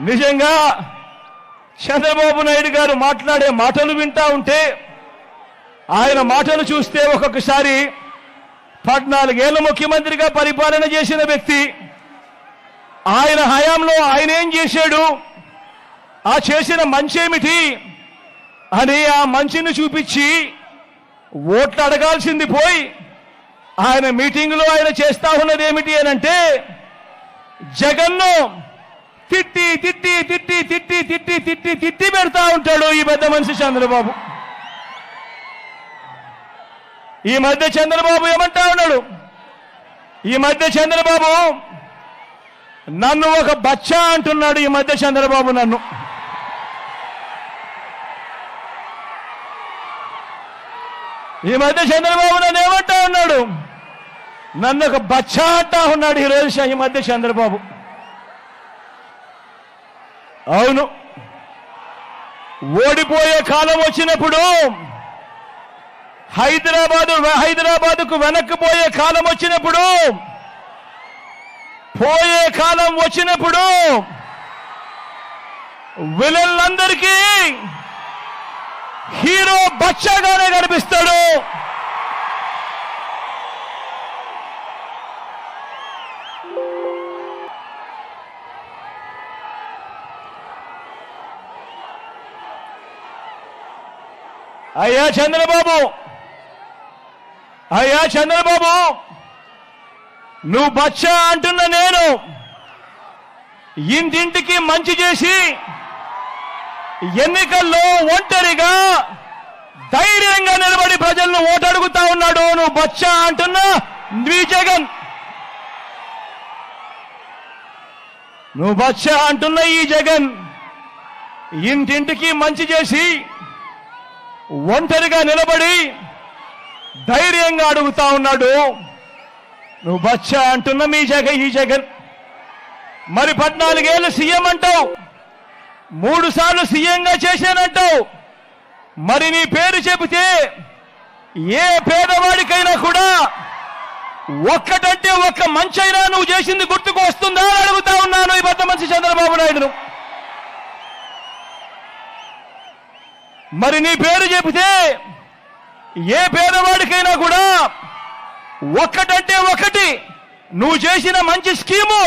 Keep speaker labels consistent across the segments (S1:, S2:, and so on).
S1: నిజంగా చంద్రబాబు నాయుడు గారు మాట్లాడే మాటలు వింటా ఉంటే ఆయన మాటలు చూస్తే ఒక్కొక్కసారి పద్నాలుగేళ్ళ ముఖ్యమంత్రిగా పరిపాలన చేసిన వ్యక్తి ఆయన హయాంలో ఆయన ఏం చేశాడు ఆ చేసిన మంచి ఏమిటి అని ఆ మంచిని చూపించి ఓట్లు అడగాల్సింది పోయి ఆయన మీటింగ్లో ఆయన చేస్తా ఉన్నది ఏమిటి అని అంటే జగన్ను తిట్టి తిట్టి తిట్టి తిట్టి తిట్టి తిట్టి తిట్టి పెడతా ఉంటాడు ఈ పెద్ద మనిషి చంద్రబాబు. ఈ మధ్య చంద్రబాబు ఏమంటా ఉన్నాడు? ఈ మధ్య చంద్రబాబు నన్ను ఒక బచ్చా అంటున్నాడు ఈ మధ్య చంద్రబాబు నన్ను. ఈ మధ్య చంద్రబాబు నన్ను ఏమంటా ఉన్నాడు? నన్ను ఒక బచ్చా అంటా ఉన్నాడు ఈరోజు ఈ మధ్య చంద్రబాబు. అవును. ఓడిపోయే కాలం వచ్చినప్పుడు హైదరాబాదు హైదరాబాదుకు వెనక్కి పోయే కాలం వచ్చినప్పుడు పోయే కాలం వచ్చినప్పుడు విలన్లందరికీ హీరో బచ్చాగానే కనిపిస్తాడు. అయ్యా చంద్రబాబు! అయ్యా చంద్రబాబు! నువ్వు బచ్చా అంటున్న నేను ఇంటింటికి మంచి చేసి ఎన్నికల్లో ఒంటరిగా ధైర్యంగా నిలబడి ప్రజలను ఓటడుగుతా ఉన్నాడు నువ్వు బచ్చా అంటున్నా నీ జగన్. నువ్వు బచ్చా అంటున్న ఈ జగన్. ఇంటింటికి మంచి చేసి ఒంటరిగా నిలబడి ధైర్యంగా అడుగుతా ఉన్నాడు. నువ్వు బచ్చా అంటున్న మీ జగన్ ఈ జగన్. మరి పద్నాలుగేళ్ళు సీఎం అంటావు. మూడు సార్లు సీఎంగా చేశానంటావు. మరి నీ పేరు చెబితే ఏ పేదవాడికైనా కూడా ఒక్కటంటే ఒక్క మంచైనా నువ్వు చేసింది గుర్తుకు వస్తుందా అడుగుతా ఉన్నాను ఈ పెద్ద మనిషి చంద్రబాబు నాయుడును. మరి నీ పేరు చెబితే ఏ పేదవాడికైనా కూడా ఒక్కటంటే ఒకటి నువ్వు చేసిన మంచి స్కీము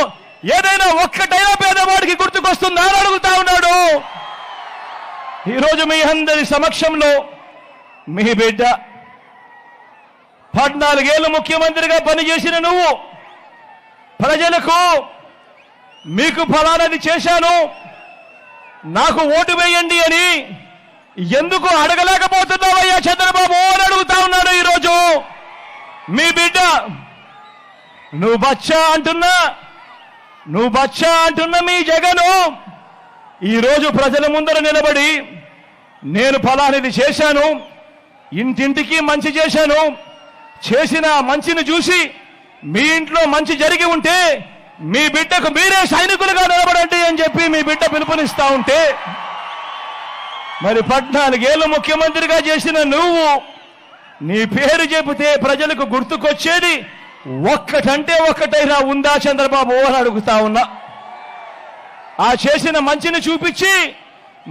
S1: ఏదైనా ఒక్కటైనా పేదవాడికి గుర్తుకొస్తుందా అని అడుగుతా ఉన్నాడు. ఈరోజు మీ అందరి సమక్షంలో మీ బిడ్డ పద్నాలుగేళ్ళు ముఖ్యమంత్రిగా పనిచేసిన నువ్వు ప్రజలకు మీకు ఫలానది చేశాను నాకు ఓటు వేయండి అని ఎందుకు అడగలేకపోతున్నావయ్యా చంద్రబాబు అని అడుగుతా ఉన్నాడు ఈరోజు? మీ బిడ్డ నువ్వు బచ్చా అంటున్నా నువ్వు బచ్చా అంటున్న మీ జగను ఈరోజు ప్రజల ముందర నిలబడి నేను ఫలానిది చేశాను ఇంటింటికి మంచి చేశాను చేసిన మంచిని చూసి మీ ఇంట్లో మంచి జరిగి ఉంటే మీ బిడ్డకు మీరే సైనికులుగా నిలబడండి అని చెప్పి మీ బిడ్డ పిలుపునిస్తా ఉంటే మరి పద్నాలుగేళ్ళు ముఖ్యమంత్రిగా చేసిన నువ్వు నీ పేరు చెబితే ప్రజలకు గుర్తుకొచ్చేది ఒక్కటంటే ఒక్కటైనా ఉందా చంద్రబాబు అని అడుగుతా ఉన్నా. ఆ చేసిన మంచిని చూపించి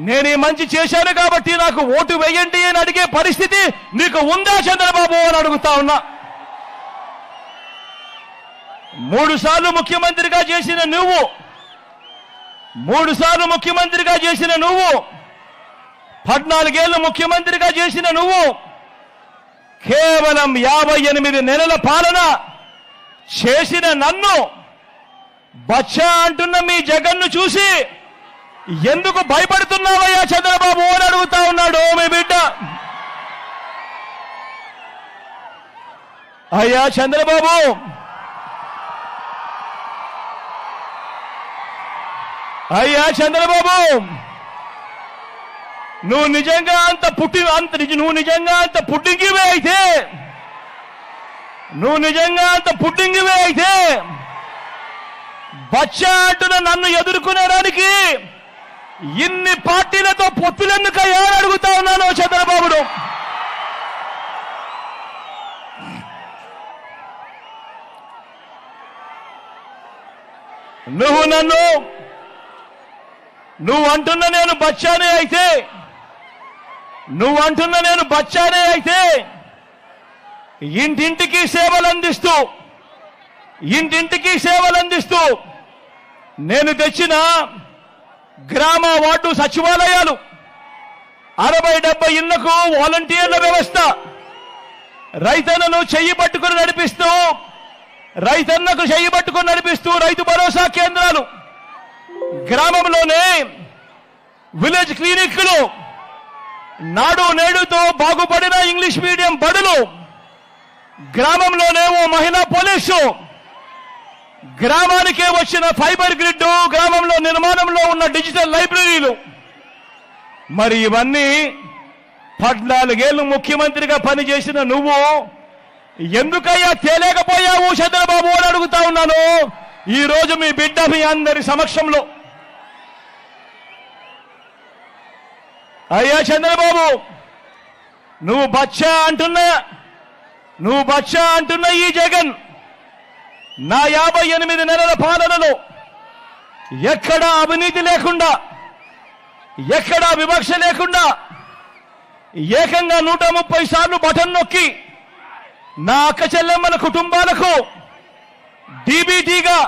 S1: నేను ఈ మంచి చేశాను కాబట్టి నాకు ఓటు వేయండి అని అడిగే పరిస్థితి నీకు ఉందా చంద్రబాబు అని అడుగుతా ఉన్నా. మూడు సార్లు ముఖ్యమంత్రిగా చేసిన నువ్వు మూడు సార్లు ముఖ్యమంత్రిగా చేసిన నువ్వు పద్నాలుగేళ్ళు ముఖ్యమంత్రిగా చేసిన నువ్వు కేవలం యాభై ఎనిమిది నెలల పాలన చేసిన నన్ను బచ్చా అంటున్న మీ జగన్ను చూసి ఎందుకు భయపడుతున్నావయ్యా చంద్రబాబు అని అడుగుతా ఉన్నాడు మీ బిడ్డ. అయ్యా చంద్రబాబు. అయ్యా చంద్రబాబు. నువ్వు నిజంగా అంత పుట్టి అంత నిజ- నువ్వు నిజంగా అంత పుట్టింగివే అయితే నువ్వు నిజంగా అంత పుట్టింగివే అయితే బచ్చా అంటున్న నన్ను ఎదుర్కొనేడానికి ఇన్ని పార్టీలతో పొత్తులెందుక ఎవరు అడుగుతా ఉన్నాను చంద్రబాబుడు. నువ్వు నన్ను నువ్వు అంటున్న నేను బచ్చానే అయితే నువ్వు అంటున్న నేను బచ్చానే అయితే ఇంటింటికి సేవలు అందిస్తూ ఇంటింటికి సేవలు అందిస్తూ నేను తెచ్చిన గ్రామ వార్డు సచివాలయాలు అరవై డెబ్బై ఇళ్ళకు వాలంటీర్ల వ్యవస్థ రైతన్నను చెయ్యి పట్టుకుని నడిపిస్తూ రైతన్నకు చెయ్యి పట్టుకుని నడిపిస్తూ రైతు భరోసా కేంద్రాలు గ్రామంలోనే విలేజ్ క్లినిక్లు నాడు నేడుతో బాగుపడిన ఇంగ్లీష్ మీడియం బడులు. గ్రామంలోనేమో మహిళా పోలీసు. గ్రామానికే వచ్చిన ఫైబర్ గ్రిడ్ గ్రామంలో నిర్మాణంలో ఉన్న డిజిటల్ లైబ్రరీలు. మరి ఇవన్నీ పద్నాలుగేళ్ళు ముఖ్యమంత్రిగా పనిచేసిన నువ్వు ఎందుకయ్యా తేలేకపోయావు చంద్రబాబు అని అడుగుతా ఉన్నాను. ఈ రోజు మీ బిడ్డ మీ అందరి సమక్షంలో. అయ్యా చంద్రబాబు నువ్వు బచ్చా అంటున్నా నువ్వు బచ్చా అంటున్న ఈ జగన్ నా యాభై ఎనిమిది నెలల పాలనలో ఎక్కడా అవినీతి లేకుండా ఎక్కడా వివక్ష లేకుండా ఏకంగా నూట ముప్పై సార్లు బటన్ నొక్కి నా అక్క చెల్లెమ్మల కుటుంబాలకు డీబీటీగా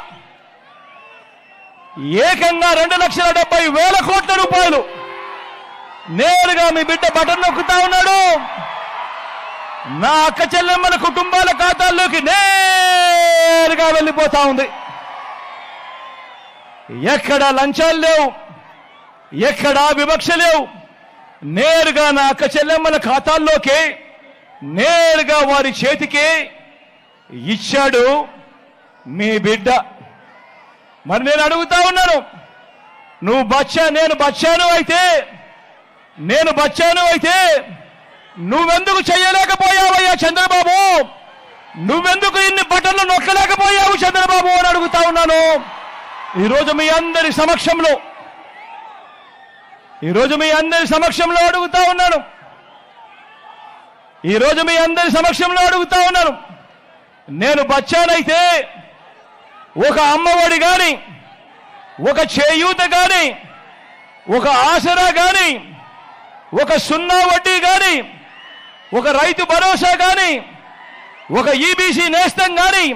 S1: ఏకంగా రెండు లక్షల డెబ్బై వేల కోట్ల రూపాయలు నేరుగా మీ బిడ్డ బటన్ నొక్కుతా ఉన్నాడు. నా అక్క చెల్లెమ్మల కుటుంబాల ఖాతాల్లోకి నేరుగా వెళ్ళిపోతా ఉంది. ఎక్కడ లంచాలు లేవు ఎక్కడ వివక్ష లేవు నేరుగా నా అక్క చెల్లెమ్మల ఖాతాల్లోకి నేరుగా వారి చేతికి ఇచ్చాడు మీ బిడ్డ. మరి నేను అడుగుతా ఉన్నాను నువ్వు బచ్చా నేను బచ్చాను అయితే నేను బచ్చాను అయితే నువ్వెందుకు చేయలేకపోయావయ్యా చంద్రబాబు? నువ్వెందుకు ఇన్ని బటన్లు నొక్కలేకపోయావు చంద్రబాబు అని అడుగుతా ఉన్నాను. ఈరోజు మీ అందరి సమక్షంలో ఈరోజు మీ అందరి సమక్షంలో అడుగుతా ఉన్నాను. ఈరోజు మీ అందరి సమక్షంలో అడుగుతా ఉన్నాను. నేను బచ్చానైతే ఒక అమ్మఒడి కానీ ఒక చేయూత కానీ ఒక ఆసరా కానీ ఒక సున్నా వడ్డీ కానీ ఒక రైతు భరోసా కానీ ఒక ఈబీసీ నేస్తం కానీ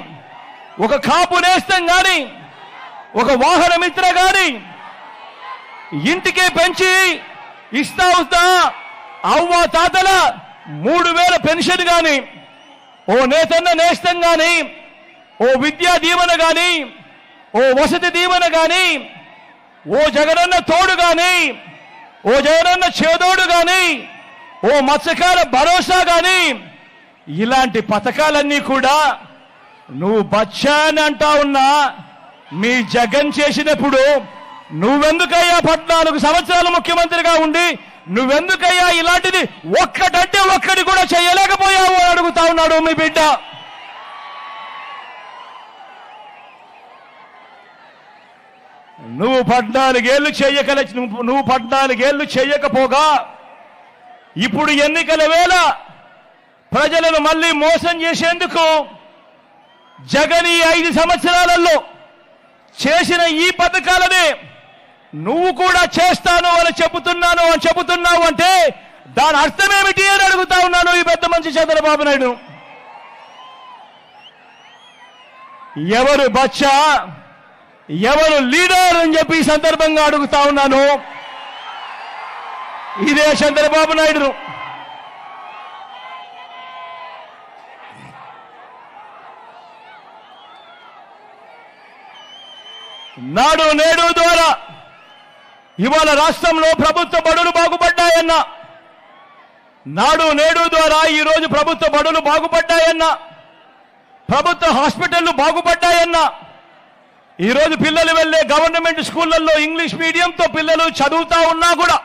S1: ఒక కాపు నేస్తం కానీ ఒక వాహన మిత్ర కానీ ఇంటికే పెంచి ఇస్తా వస్తా అవ్వ తాతల మూడు వేల పెన్షన్ కానీ ఓ నేతన్న నేస్తం కానీ ఓ విద్యా దీవెన కానీ ఓ వసతి దీవెన కానీ ఓ జగనన్న తోడు కానీ ఓ జగనన్న చేదోడు కానీ ఓ మత్స్యకార భరోసా కానీ ఇలాంటి పథకాలన్నీ కూడా నువ్వు బచ్చా అని అంటా ఉన్నా మీ జగన్ చేసినప్పుడు నువ్వెందుకయ్యా పద్నాలుగు సంవత్సరాలు ముఖ్యమంత్రిగా ఉండి నువ్వెందుకయ్యా ఇలాంటిది ఒక్కటంటే ఒక్కటి కూడా చేయలేకపోయావు అడుగుతా ఉన్నాడు మీ బిడ్డ. నువ్వు పద్నాలుగేళ్ళు చేయకల నువ్వు నువ్వు పద్నాలుగేళ్ళు చేయకపోగా ఇప్పుడు ఎన్నికల వేళ ప్రజలను మళ్ళీ మోసం చేసేందుకు జగన్ ఈ ఐదు సంవత్సరాలలో చేసిన ఈ పథకాలనే నువ్వు కూడా చేస్తాను అని చెబుతున్నాను అని చెబుతున్నావు అంటే దాని అర్థమేమిటి అని అడుగుతా ఉన్నాను ఈ పెద్ద మంచి చంద్రబాబు నాయుడు. ఎవరు బచ్చా ఎవరు లీడర్ అని చెప్పి ఈ సందర్భంగా అడుగుతా ఉన్నాను. ఇదే చంద్రబాబు నాయుడు. నాడు నేడు ద్వారా ఇవాళ రాష్ట్రంలో ప్రభుత్వ బడులు బాగుపడ్డాయన్న నాడు నేడు ద్వారా ఈరోజు ప్రభుత్వ బడులు బాగుపడ్డాయన్న ప్రభుత్వ హాస్పిటళ్ళు బాగుపడ్డాయన్నా ఈరోజు పిల్లలు వెళ్ళే గవర్నమెంట్ స్కూళ్ళల్లో ఇంగ్లీష్ మీడియంతో పిల్లలు చదువుతా ఉన్నా కూడా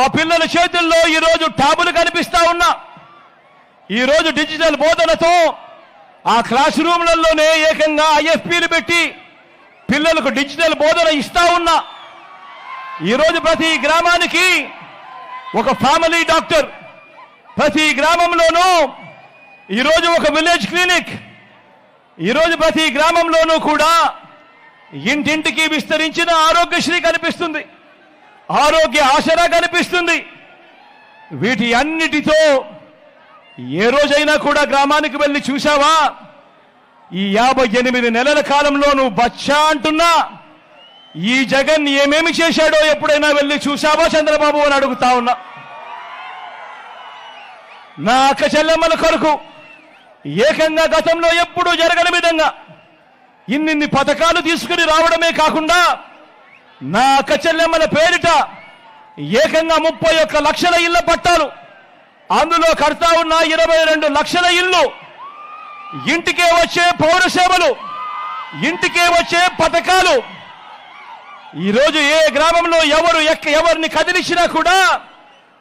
S1: ఆ పిల్లల చేతుల్లో ఈ రోజు ట్యాబులు కనిపిస్తా ఉన్నా. ఈరోజు డిజిటల్ బోధనతో ఆ క్లాస్ రూమ్లలోనే ఏకంగా ఐఎఫ్పీలు పెట్టి పిల్లలకు డిజిటల్ బోధన ఇస్తా ఉన్నా. ఈరోజు ప్రతి గ్రామానికి ఒక ఫ్యామిలీ డాక్టర్. ప్రతి గ్రామంలోనూ ఈరోజు ఒక విలేజ్ క్లినిక్. ఈరోజు ప్రతి గ్రామంలోనూ కూడా ఇంటింటికి విస్తరించిన ఆరోగ్యశ్రీ కనిపిస్తుంది. ఆరోగ్య ఆసరా కనిపిస్తుంది. వీటి అన్నిటితో ఏ రోజైనా కూడా గ్రామానికి వెళ్ళి చూశావా? ఈ యాభై ఎనిమిది నెలల కాలంలో నువ్వు బచ్చా అంటున్నా ఈ జగన్ ఏమేమి చేశాడో ఎప్పుడైనా వెళ్ళి చూశావా చంద్రబాబు అని అడుగుతా ఉన్నా. నా అక్క చెల్లెమ్మల కొరకు ఏకంగా గతంలో ఎప్పుడూ జరగని విధంగా ఇన్నిన్ని పథకాలు తీసుకుని రావడమే కాకుండా నా అక్క చెల్లెమ్మల పేరిట ఏకంగా ముప్పై ఒక్క లక్షల ఇళ్ళ పట్టాలు అందులో కడతా ఉన్న ఇరవై రెండు లక్షల ఇల్లు ఇంటికే వచ్చే పౌరసేవలు ఇంటికే వచ్చే పథకాలు. ఈరోజు ఏ గ్రామంలో ఎవరు ఎక్క ఎవరిని కదిలించినా కూడా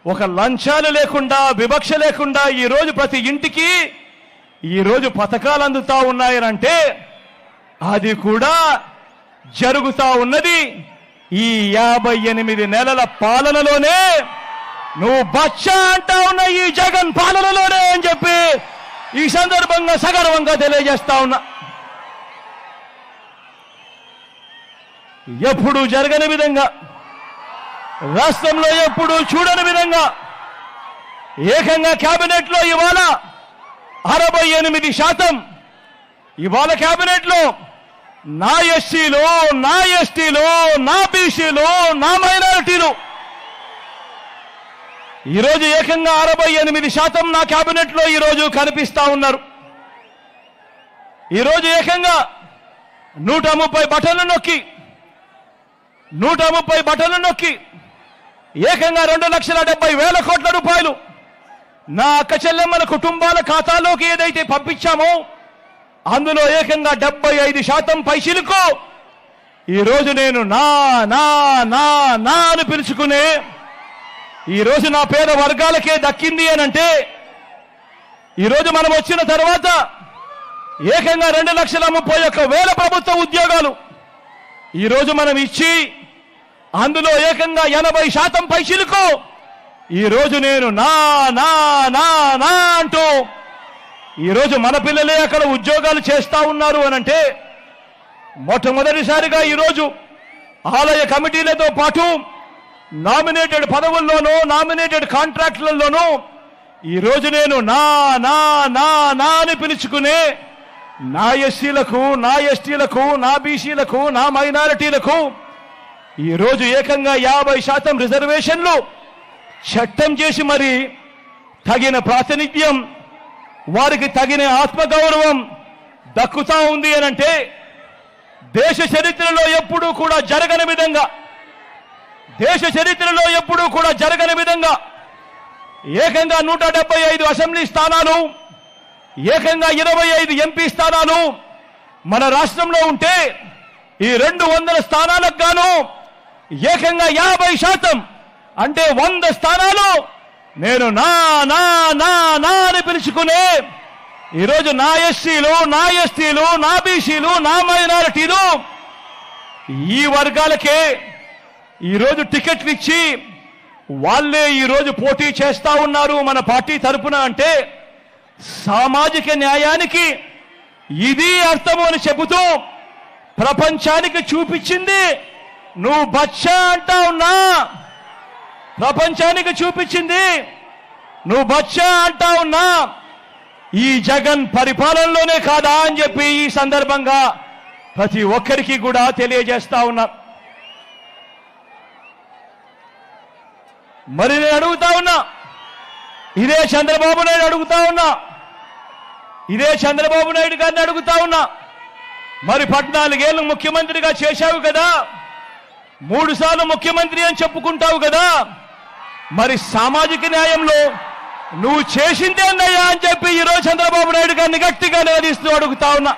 S1: ఒక లంచాలు లేకుండా వివక్ష లేకుండా ఈరోజు ప్రతి ఇంటికి ఈరోజు పథకాలు అందుతా ఉన్నాయనంటే అది కూడా జరుగుతా ఉన్నది. ఈ యాభై ఎనిమిది నెలల పాలనలోనే నువ్వు బచ్చా అంటా ఉన్న ఈ జగన్ పాలనలోనే అని చెప్పి ఈ సందర్భంగా సగర్వంగా తెలియజేస్తా ఉన్నా. ఎప్పుడు జరగని విధంగా రాష్ట్రంలో ఎప్పుడు చూడని విధంగా ఏకంగా కేబినెట్లో ఇవాళ అరవై ఎనిమిది శాతం. ఇవాళ కేబినెట్లో నా ఎస్సీలు నా ఎస్టీలు నా బీసీలు నా మైనారిటీలు. ఈరోజు ఏకంగా అరవై ఎనిమిది శాతం నా క్యాబినెట్లో లో ఈరోజు కనిపిస్తా ఉన్నారు. ఈరోజు ఏకంగా నూట ముప్పై బటన్లు నొక్కి నూట ముప్పై బటన్లు నొక్కి ఏకంగా రెండు లక్షల డెబ్బై వేల కోట్ల రూపాయలు నా అక్క మన కుటుంబాల ఖాతాలోకి ఏదైతే పంపించామో అందులో ఏకంగా డెబ్బై ఐదు శాతం పైసలకు ఈరోజు నేను నా నా నా నా అని పిలుచుకునే ఈరోజు నా పేద వర్గాలకే దక్కింది అని అంటే ఈరోజు మనం వచ్చిన తర్వాత ఏకంగా రెండు లక్షల ముప్పై ఒక్క వేల ప్రభుత్వ ఉద్యోగాలు ఈరోజు మనం ఇచ్చి అందులో ఏకంగా ఎనభై శాతం పైసలకు ఈరోజు నేను నా నా నా నా అంటూ ఈరోజు మన పిల్లలే అక్కడ ఉద్యోగాలు చేస్తా ఉన్నారు అనంటే మొట్టమొదటిసారిగా ఈరోజు ఆలయ కమిటీలతో పాటు నామినేటెడ్ పదవుల్లోనూ నామినేటెడ్ కాంట్రాక్టులలోనూ ఈరోజు నేను నా నా నా నా అని పిలుచుకునే నా ఎస్సీలకు నా ఎస్టీలకు నా బీసీలకు నా మైనారిటీలకు ఈరోజు ఏకంగా యాభై శాతం రిజర్వేషన్లు చట్టం చేసి మరి తగిన ప్రాతినిధ్యం వారికి తగిన ఆత్మగౌరవం దక్కుతా ఉంది అనంటే దేశ చరిత్రలో ఎప్పుడూ కూడా జరగని విధంగా దేశ చరిత్రలో ఎప్పుడూ కూడా జరగని విధంగా ఏకంగా నూట డెబ్బై ఐదు అసెంబ్లీ స్థానాలు ఏకంగా ఇరవై ఐదు ఎంపీ స్థానాలు మన రాష్ట్రంలో ఉంటే ఈ రెండు వందల స్థానాలకు గాను ఏకంగా యాభై శాతం అంటే వంద స్థానాలు. నేను నా నా నా నా అని పిలుచుకునే ఈరోజు నా ఎస్సీలు నా ఎస్టీలు నా బీసీలు నా మైనారిటీలు ఈ వర్గాలకే ఈరోజు టికెట్లు ఇచ్చి వాళ్ళే ఈరోజు పోటీ చేస్తా ఉన్నారు మన పార్టీ తరపున అంటే సామాజిక న్యాయానికి ఇది అర్థము అని చెబుతూ ప్రపంచానికి చూపించింది. నువ్వు బచ్చా అంటా ఉన్నా. ప్రపంచానికి చూపించింది. నువ్వు బచ్చా అంటా ఉన్నా ఈ జగన్ పరిపాలనలోనే కాదా అని చెప్పి ఈ సందర్భంగా ప్రతి ఒక్కరికి కూడా తెలియజేస్తా ఉన్నా. మరి నేను అడుగుతా ఉన్నా ఇదే చంద్రబాబు నాయుడు అడుగుతా ఉన్నా ఇదే చంద్రబాబు నాయుడు గారిని అడుగుతా ఉన్నా. మరి పద్నాలుగేళ్ళు ముఖ్యమంత్రిగా చేశావు కదా మూడు సార్లు ముఖ్యమంత్రి అని చెప్పుకుంటావు కదా మరి సామాజిక న్యాయంలో నువ్వు చేసిందే అన్నయ్యా అని చెప్పి ఈరోజు చంద్రబాబు నాయుడు గారిని గట్టిగా నిలదీస్తూ అడుగుతా ఉన్నా.